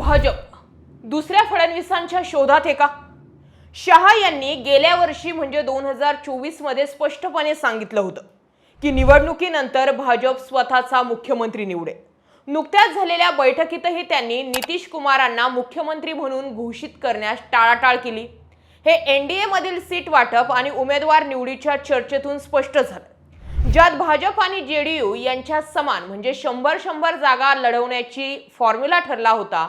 भाजप दुसऱ्या फडणवीसांच्या शोधात आहे का? शहा यांनी गेल्या वर्षी म्हणजे दोन हजार चोवीसमध्ये स्पष्टपणे सांगितलं होतं की निवडणुकीनंतर भाजप स्वतःचा मुख्यमंत्री निवडेल. नुकत्याच झालेल्या बैठकीतही त्यांनी नितीश कुमारांना मुख्यमंत्री म्हणून घोषित करण्यास टाळाटाळ केली. हे एन डी मधील सीट वाटप आणि उमेदवार निवडीच्या चर्चेतून स्पष्ट झालं. ज्यात भाजप आणि जे डी यू यांच्या समान म्हणजे शंभर शंभर जागा लढवण्याची फॉर्म्युला ठरला होता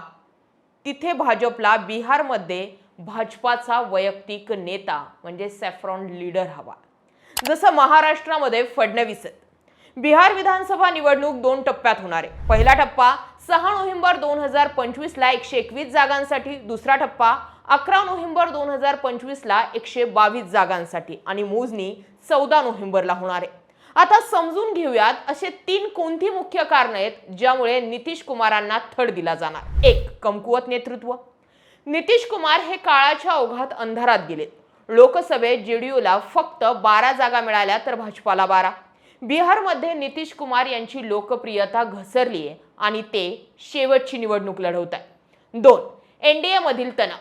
तिथे भाजपला बिहारमध्ये भाजपाचा वैयक्तिक नेता म्हणजे सॅफ्रॉन लीडर हवा. जसं महाराष्ट्रामध्ये फडणवीस आहेत. बिहार विधानसभा निवडणूक दोन टप्प्यात होणार आहे. पहिला टप्पा सहा नोव्हेंबर दोन हजार पंचवीसला एकशे एकवीस जागांसाठी दुसरा टप्पा अकरा नोव्हेंबर दोन हजार पंचवीसला एकशे बावीस जागांसाठी आणि मोजणी चौदा नोव्हेंबरला होणार आहे. आता समजून घेऊयात असे तीन कोणती मुख्य कारण आहेत ज्यामुळे नितीश कुमारांना थड दिला जाणार. एक कमकुवत नेतृत्व. नितीश कुमार हे काळाच्या ओघात अंधारात गेलेत लोकसभेत जेडीयूला फक्त बारा जागा मिळाल्या तर भाजपाला बारा. बिहारमध्ये नितीश कुमार यांची लोकप्रियता घसरली आहे आणि ते शेवटची निवडणूक लढवत आहे दोन एनडीए मधील तणाव.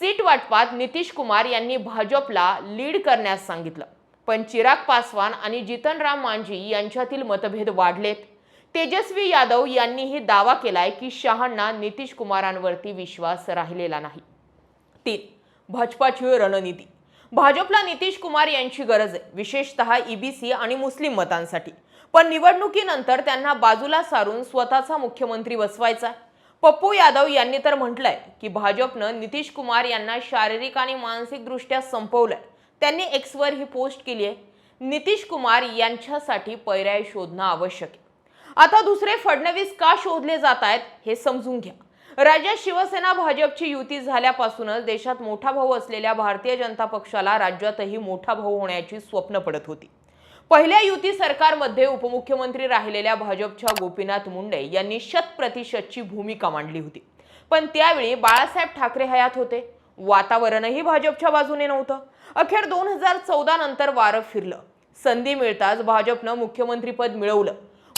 सीट वाटपात नितीश कुमार यांनी भाजपला लीड करण्यास सांगितलं. पण चिराग पासवान आणि जितनराम मांझी यांच्यातील मतभेद वाढलेत. तेजस्वी यादव यांनीही दावा केलाय की शहांना नितीश कुमारांवरती विश्वास राहिलेला नाही. तीन भाजपाची रणनीती. भाजपला नितीश कुमार यांची गरज आहे विशेषतः ईबीसी आणि मुस्लिम मतांसाठी. पण निवडणुकीनंतर त्यांना बाजूला सारून स्वतःचा मुख्यमंत्री बसवायचा पप्पू यादव यांनी तर म्हटलंय की भाजपनं नितीश कुमार यांना शारीरिक आणि मानसिकदृष्ट्या संपवलंय. त्यांनी एक्सवर ही पोस्ट केली आहे. नितीश कुमार यांच्यासाठी पर्याय शोधणं आवश्यक आहे. आता दुसरे फडणवीस का शोधले जात आहेत हे समजून घ्या. राज्यात शिवसेना भाजपची युती झाल्यापासूनच देशात मोठा भाऊ असलेल्या भारतीय जनता पक्षाला राज्यातही मोठा भाऊ होण्याची स्वप्न पडत होती. पहिल्या युती सरकारमध्ये उपमुख्यमंत्री राहिलेल्या भाजपच्या गोपीनाथ मुंडे यांनी शत प्रतिशतची भूमिका मांडली होती. पण त्यावेळी बाळासाहेब ठाकरे हयात होते. वातावरणही भाजपच्या बाजूने नव्हतं. अखेर दोन हजार चौदा नंतर वारं फिरलं. संधी मिळताच भाजपनं मुख्यमंत्रीपद मिळवलं.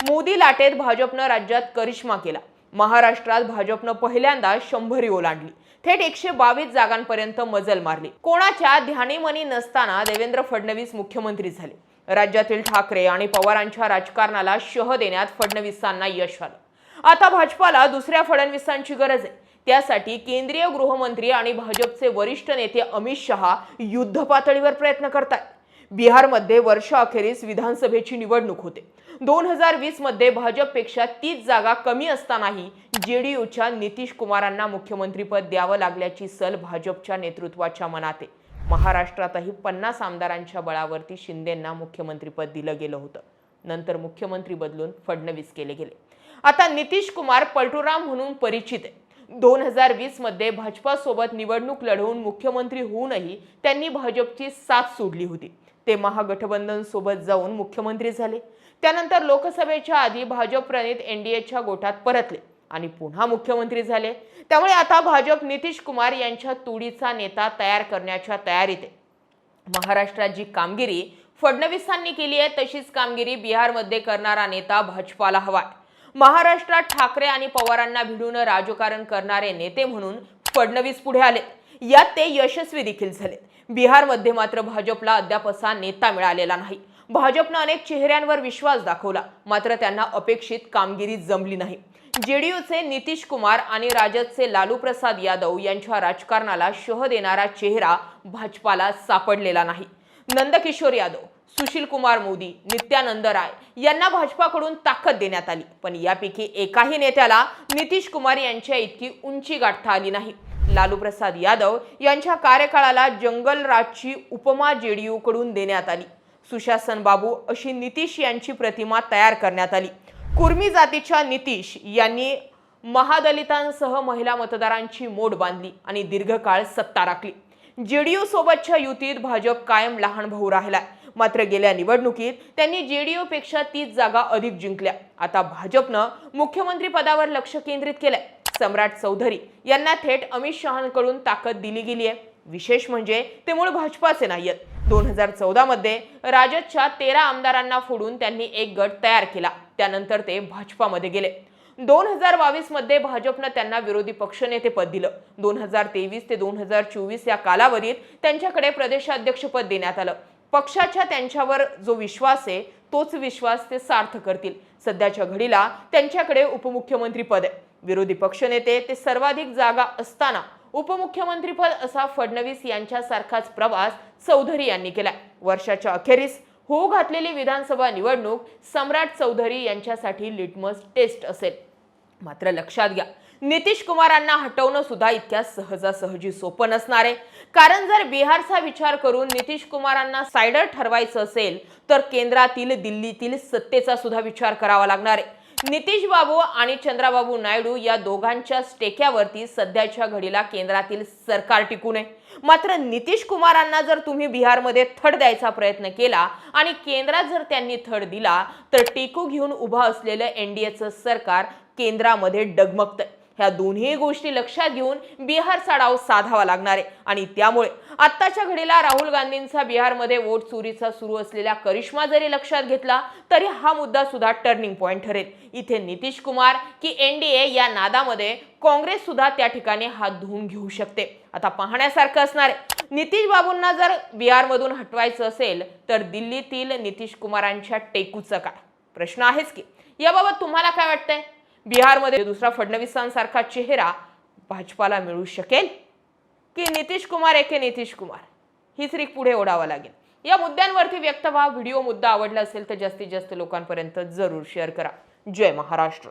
मोदी लाटेत भाजपनं राज्यात करिश्मा केला. महाराष्ट्रात भाजपनं पहिल्यांदा शंभरी ओलांडली. थेट एकशे बावीस जागांपर्यंत मजल मारली. कोणाच्या ध्यानीमनी नसताना देवेंद्र फडणवीस मुख्यमंत्री झाले. राज्यातील ठाकरे आणि पवारांच्या राजकारणाला शह देण्यात फडणवीसांना यश आलं. आता भाजपाला दुसऱ्या फडणवीसांची गरज आहे. त्यासाठी केंद्रीय गृहमंत्री आणि भाजपचे वरिष्ठ नेते अमित शहा युद्ध पातळीवर प्रयत्न करतात बिहारमध्ये वर्षअखेरीस विधानसभेची निवडणूक होते. दोन हजार वीसमध्ये भाजपपेक्षा तीच जागा कमी असतानाही जे डी नितीश कुमारांना मुख्यमंत्रीपद द्यावं लागल्याची सल भाजपच्या नेतृत्वाच्या मनात. आहे महाराष्ट्रातही पन्नास आमदारांच्या बळावरती शिंदेंना मुख्यमंत्रीपद दिलं गेलं होतं. नंतर मुख्यमंत्री बदलून फडणवीस केले गेले. आता नितीश कुमार पलटुराम म्हणून परिचित आहे दोन हजार वीसमध्ये भाजपासोबत निवडणूक लढवून मुख्यमंत्री होऊनही त्यांनी भाजपची साथ सोडली होती. ते महागठबंधन सोबत जाऊन मुख्यमंत्री झाले. त्यानंतर लोकसभेच्या आधी भाजप प्रणित एनडीएच्या गोटात परतले आणि पुन्हा मुख्यमंत्री झाले. त्यामुळे आता भाजप नितीश कुमार यांच्या तुडीचा नेता तयार करण्याच्या तयारीत आहे. महाराष्ट्रात जी कामगिरी फडणवीसांनी केली आहे तशीच कामगिरी बिहारमध्ये करणारा नेता भाजपाला हवाय महाराष्ट्रात ठाकरे आणि पवारांना भिडून राजकारण करणारे नेते म्हणून फडणवीस पुढे आले. यात ते यशस्वी देखील झाले बिहारमध्ये मात्र भाजपला अद्याप असा नेता मिळालेला नाही. भाजपनं अनेक चेहऱ्यांवर विश्वास दाखवला मात्र त्यांना अपेक्षित कामगिरी जमली नाही. जेडीयूचे नितीश कुमार आणि राजदचे लालू प्रसाद यादव यांच्या राजकारणाला शह देणारा चेहरा भाजपाला सापडलेला नाही. नंदकिशोर यादव सुशील कुमार मोदी नित्यानंद राय यांना भाजपाकडून ताकद देण्यात आली. पण यापैकी एकाही नेत्याला नितीश कुमार यांच्या इतकी उंची गाठता आली नाही. लालू प्रसाद यादव यांच्या कार्यकाळाला जंगल राजची उपमा डी कडून देण्यात आली. सुशासन बाबू अशी नितीश यांची प्रतिमा तयार करण्यात आली. कुर्मी जातीच्या नितीश यांनी महादलितांसह महिला मतदारांची मोड बांधली आणि दीर्घकाळ सत्ता राखली. जेडीयू सोबतच्या युतीत भाजप कायम लहान भाऊ राहिला मात्र गेल्या निवडणुकीत त्यांनी जेडीयू पेक्षा तीस जागा अधिक जिंकल्या. आता भाजपनं मुख्यमंत्री पदावर लक्ष केंद्रित केलंय. सम्राट चौधरी यांना थेट अमित शहांकडून ताकद दिली गेली आहे. विशेष म्हणजे ते मूळ भाजपाचे नाहीयेत. दोन हजार चौदा मध्ये राजदच्या तेरा आमदारांना फोडून त्यांनी एक गट तयार केला. त्यानंतर ते भाजपामध्ये गेले. दोन हजार बावीसमध्ये भाजपनं त्यांना विरोधी पक्षनेतेपद दिलं. दोन हजार तेवीस ते दोन हजार चोवीस या कालावधीत त्यांच्याकडे प्रदेशाध्यक्षपद देण्यात आलं. पक्षाच्या त्यांच्यावर जो विश्वास आहे तोच विश्वास ते सार्थ करतील. सध्याच्या घडीला त्यांच्याकडे उपमुख्यमंत्री पद आहे. विरोधी पक्षनेते ते सर्वाधिक जागा असताना उपमुख्यमंत्रीपद असा फडणवीस यांच्यासारखाच प्रवास चौधरी यांनी केलाय. वर्षाच्या अखेरीस हो घातलेली विधानसभा निवडणूक सम्राट चौधरी यांच्यासाठी लिटमस टेस्ट असेल. मात्र लक्षात घ्या नितीश कुमारांना हटवणं सुद्धा इतक्या सहजासहजी सोपं नसणार आहे. कारण जर बिहारचा विचार करून नितीश कुमारांना सायडर ठरवायचं असेल तर केंद्रातील दिल्लीतील सत्तेचा सुद्धा विचार करावा लागणार आहे. नितीश बाबू आणि चंद्राबाबू नायडू या दोघांच्या स्टेक्यावरती सध्याच्या घडीला केंद्रातील सरकार टिकू नये मात्र नितीश कुमारांना जर तुम्ही बिहारमध्ये थड द्यायचा प्रयत्न केला आणि केंद्रात जर त्यांनी थड दिला तर टेकू घेऊन उभं असलेलं एनडीएचं सरकार केंद्रामध्ये डगमगतंय. ह्या दोन्ही गोष्टी लक्षात घेऊन बिहारचा डाव साधावा लागणार आहे. आणि त्यामुळे आत्ताच्या घडीला राहुल गांधींचा बिहारमध्ये वोट चोरीचा सुरू असलेला करिश्मा जरी लक्षात घेतला तरी हा मुद्दा सुद्धा टर्निंग पॉईंट ठरेल. इथे नितीश कुमार की एनडीए या नादामध्ये काँग्रेस सुद्धा त्या ठिकाणी हात धुवून घेऊ शकते. आता पाहण्यासारखं असणार आहे. नितीश बाबूंना जर बिहारमधून हटवायचं असेल तर दिल्लीतील नितीश कुमारांच्या टेकूचं काय? प्रश्न आहेच की. याबाबत तुम्हाला काय वाटतंय? बिहारमध्ये दुसरा फडणवीसांसारखा चेहरा भाजपाला मिळू शकेल? की नितीश कुमार एके नितीश कुमार? हीच रीक पुढे ओढावा लागेल. या मुद्द्यांवरती व्यक्त व्हा. व्हिडिओ मुद्दा आवडला असेल तर जास्तीत जास्त लोकांपर्यंत जरूर शेअर करा. जय महाराष्ट्र.